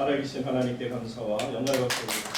살아계신 하나님께 감사와 영광을 받습니다.